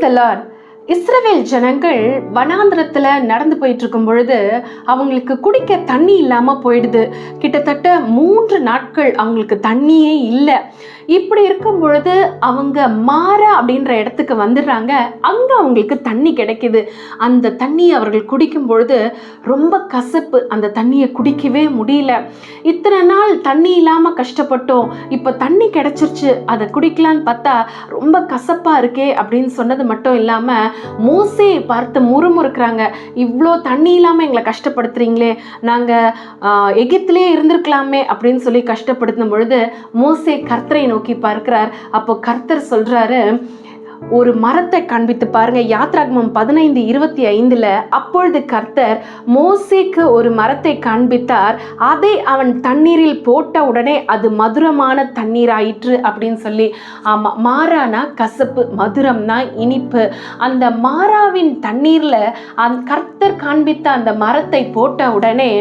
the learn. இஸ்ரவேல் ஜனங்கள் வனாந்திரத்தில் நடந்து போயிட்டு இருக்கும் பொழுது அவங்களுக்கு குடிக்க தண்ணி இல்லாமல் போயிடுது. கிட்டத்தட்ட மூன்று நாட்கள் அவங்களுக்கு தண்ணியே இல்லை. இப்படி இருக்கும் பொழுது அவங்க மாற அப்படின்ற இடத்துக்கு வந்துடுறாங்க. அங்கே அவங்களுக்கு தண்ணி கிடைக்கிது. அந்த தண்ணியை அவர்கள் குடிக்கும் பொழுது ரொம்ப கசப்பு. அந்த தண்ணியை குடிக்கவே முடியல. இத்தனை நாள் தண்ணி இல்லாமல் கஷ்டப்பட்டோம். இப்போ தண்ணி கிடைச்சிருச்சு. அதை குடிக்கலான்னு பார்த்தா ரொம்ப கசப்பாக இருக்கே அப்படின்னு சொன்னது மட்டும் இல்லாமல் மோசே பார்த்து முறுமுறுக்கிறாங்க. இவ்வளோ தண்ணி இல்லாமல் எங்களை கஷ்டப்படுத்துறீங்களே நாங்கள் எகிப்திலே இருந்திருக்கலாமே அப்படின்னு சொல்லி கஷ்டப்படுத்தும் பொழுது மோசே கர்த்தரை நோக்கி பார்க்கிறார். அப்போ கர்த்தர் சொல்றாரு ஒரு மரத்தை காண்பித்து பாருங்க. யாத்ராகமம் பதினைந்து இருபத்தி ஐந்துல அப்பொழுது கர்த்தர் மோசேக்கு ஒரு மரத்தை காண்பித்தார். அதை அவன் தண்ணீரில் போட்ட உடனே அது மதுரமான தண்ணீராயிற்று அப்படின்னு சொல்லி. ஆமா மாறானா கசப்பு மதுரம்னா இனிப்பு. அந்த மாறாவின் தண்ணீர்ல அந் கர்த்தர் காண்பித்த அந்த மரத்தை போட்ட உடனே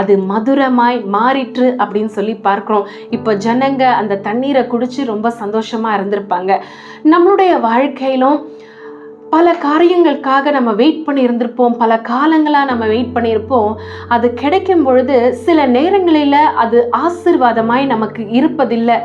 அது மதுரமாய் மாறிற்று அப்படின்னு சொல்லி பார்க்கிறோம். இப்போ ஜனங்க அந்த தண்ணீரை குடிச்சு ரொம்ப சந்தோஷமா இருந்திருப்பாங்க. நம்மளுடைய डाइट खाई பல காரியங்களுக்காக நம்ம வெயிட் பண்ணி இருந்திருப்போம் பல காலங்களாக நம்ம வெயிட் பண்ணியிருப்போம். அது கிடைக்கும் பொழுது சில நேரங்களில் அது ஆசிர்வாதமாய் நமக்கு இருப்பதில்லை.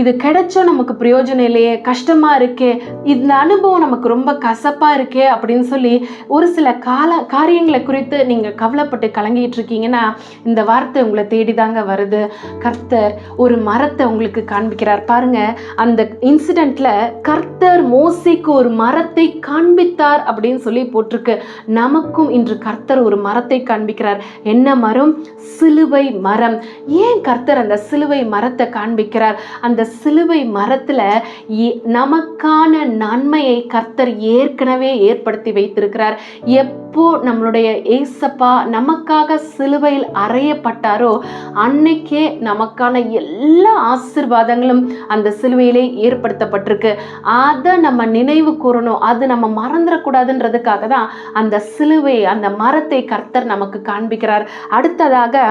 இது கிடைச்சோ நமக்கு பிரயோஜனம் இல்லையே கஷ்டமாக இருக்கே இந்த அனுபவம் நமக்கு ரொம்ப கசப்பாக இருக்கே அப்படின்னு சொல்லி ஒரு சில கால காரியங்களை குறித்து நீங்கள் கவலைப்பட்டு கலங்கிட்டு இருக்கீங்கன்னா இந்த வார்த்தை உங்களை தேடி தாங்க வருது. கர்த்தர் ஒரு மரத்தை உங்களுக்கு காண்பிக்கிறார். பாருங்க அந்த இன்சிடெண்ட்ல கர்த்தர் மோசிக்கு ஒரு மரத்தை காண் காண்பித்தார் அப்படின்னு சொல்லி போட்டிருக்கு. நமக்கும் இன்று கர்த்தர் ஒரு மரத்தை காண்பிக்கிறார். என்ன மரம்? சிலுவை மரம். ஏன் கர்த்தர் அந்த சிலுவை மரத்தை காண்பிக்கிறார்? அந்த சிலுவை மரத்துல ஏ- நமக்கான நன்மையை கர்த்தர் ஏற்கனவே ஏற்படுத்தி வைத்திருக்கிறார். எப்போ நம்மளுடைய ஏசப்பா நமக்காக சிலுவையில் அறையப்பட்டாரோ அன்னைக்கே நமக்கான எல்லா ஆசிர்வாதங்களும் அந்த சிலுவையிலே ஏற்படுத்தப்பட்டிருக்கு. அதை நம்ம நினைவு கூறணும். அது நம்ம மறந்துடக்கூடாதுன்றதுக்காக தான் அந்த சிலுவை அந்த மரத்தை கர்த்தர் நமக்கு காண்பிக்கிறார். அடுத்ததாக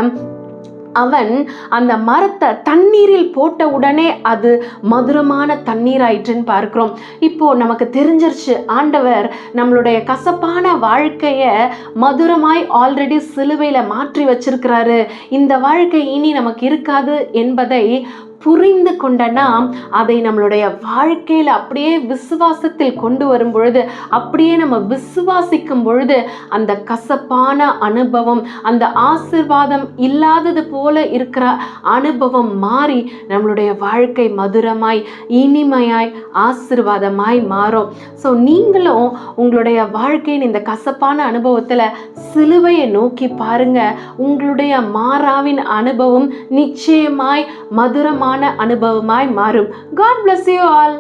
அவன் அந்த மரத்தை தண்ணீரில் போட்ட உடனே அது மதுரமான தண்ணீர் ஆயிற்றுன்னு பார்க்கிறோம். இப்போ நமக்கு தெரிஞ்சிருச்சு ஆண்டவர் நம்மளுடைய கசப்பான வாழ்க்கையை மதுரமாய் ஆல்ரெடி சிலுவையில மாற்றி வச்சிருக்கிறாரு. இந்த வாழ்க்கை இனி நமக்கு இருக்காது என்பதை புரிந்து கொண்ட நாம் அதை நம்மளுடைய வாழ்க்கையில் அப்படியே விசுவாசத்தில் கொண்டு வரும் பொழுது அப்படியே நம்ம விசுவாசிக்கும் பொழுது அந்த கசப்பான அனுபவம் அந்த ஆசிர்வாதம் இல்லாதது போல இருக்கிற அனுபவம் மாறி நம்மளுடைய வாழ்க்கை மதுரமாய் இனிமையாய் ஆசிர்வாதமாய் மாறும். ஸோ நீங்களும் உங்களுடைய வாழ்க்கையின் இந்த கசப்பான அனுபவத்தில் சிலுவையை நோக்கி பாருங்க. உங்களுடைய மாறாவின் அனுபவம் நிச்சயமாய் அற்புதமான அனுபவமாய் மாறும். God bless you all